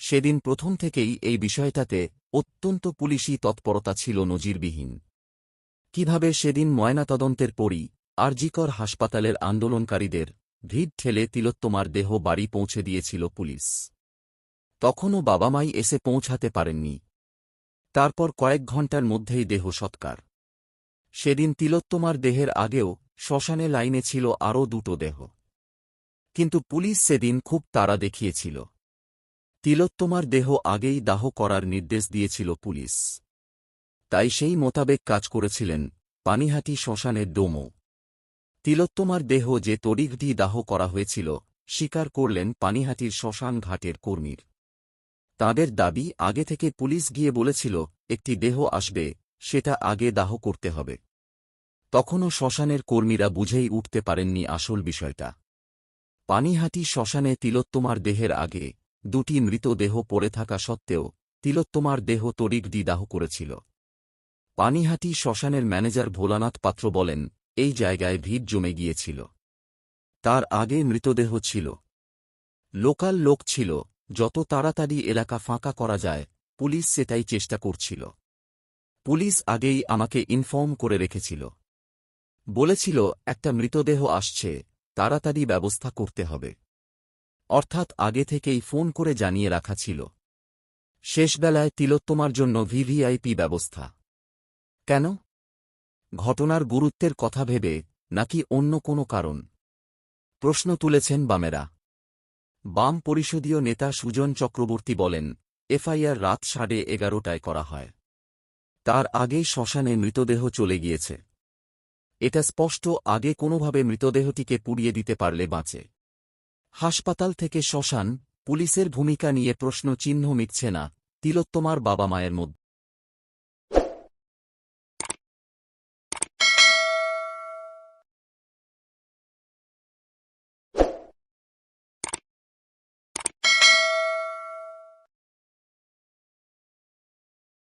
সেদিন প্রথম থেকেই এই বিষয়টাতে অত্যন্ত পুলিশি তৎপরতা ছিল নজিরবিহীন। কীভাবে সেদিন ময়নাতদন্তের পরই আরজিকর হাসপাতালের আন্দোলনকারীদের ভিড় ঠেলে তিলোত্তমার দেহ বাড়ি পৌঁছে দিয়েছিল পুলিশ। তখনও বাবা মাই এসে পৌঁছাতে পারেননি। তারপর কয়েক ঘণ্টার মধ্যেই দেহ সৎকার। সেদিন তিলোত্তমার দেহের আগেও শ্মশানে লাইনে ছিল আরও দুটো দেহ। কিন্তু পুলিশ সেদিন খুব তাড়া দেখিয়েছিল। তিলোত্তমার দেহ আগেই দাহ করার নির্দেশ দিয়েছিল পুলিশ। তাই সেই মোতাবেক কাজ করেছিলেন পানিহাটি শ্মশানের ডোমো। তিলোত্তমার দেহ যে দিয়ে দাহ করা হয়েছিল, স্বীকার করলেন পানিহাটির শ্মশান ঘাটের কর্মীর। তাঁদের দাবি আগে থেকে পুলিশ গিয়ে বলেছিল, একটি দেহ আসবে, সেটা আগে দাহ করতে হবে। তখনও শ্মশানের কর্মীরা বুঝেই উঠতে পারেননি আসল বিষয়টা। পানিহাটি শ্মশানে তিলোত্তমার দেহের আগে দুটি মৃতদেহ পড়ে থাকা সত্ত্বেও তিলোত্তমার দেহ তরিক দি দাহ করেছিল। পানিহাটি শ্মশানের ম্যানেজার ভোলানাথ পাত্র বলেন, এই জায়গায় ভিড় জমে গিয়েছিল। তার আগে মৃতদেহ ছিল। লোকাল লোক ছিল। যত তাড়াতাড়ি এলাকা ফাঁকা করা যায়, পুলিশ সেটাই চেষ্টা করছিল। পুলিশ আগেই আমাকে ইনফর্ম করে রেখেছিল। বলেছিল, একটা মৃতদেহ আসছে, তাড়াতাড়ি ব্যবস্থা করতে হবে। অর্থাৎ আগে থেকেই ফোন করে জানিয়ে রাখা ছিল। শেষবেলায় তিলোত্তমার জন্য ভিভিআইপি ব্যবস্থা। কেন? ঘটনার গুরুত্বের কথা ভেবে নাকি অন্য কোনো কারণ? প্রশ্ন তুলেছেন বামেরা। বাম পরিষদীয় নেতা সুজন চক্রবর্তী বলেন, এফআইআর রাত সাড়ে এগারোটায় করা হয়। তার আগেই শ্মশানে মৃতদেহ চলে গিয়েছে। এটা স্পষ্ট আগে কোনোভাবে মৃতদেহটিকে পুড়িয়ে দিতে পারলে বাঁচে। হাসপাতাল থেকে শ্মশান পুলিশের ভূমিকা নিয়ে প্রশ্ন চিহ্ন মিটছে না তিলোত্তমার বাবা মায়ের মধ্যে।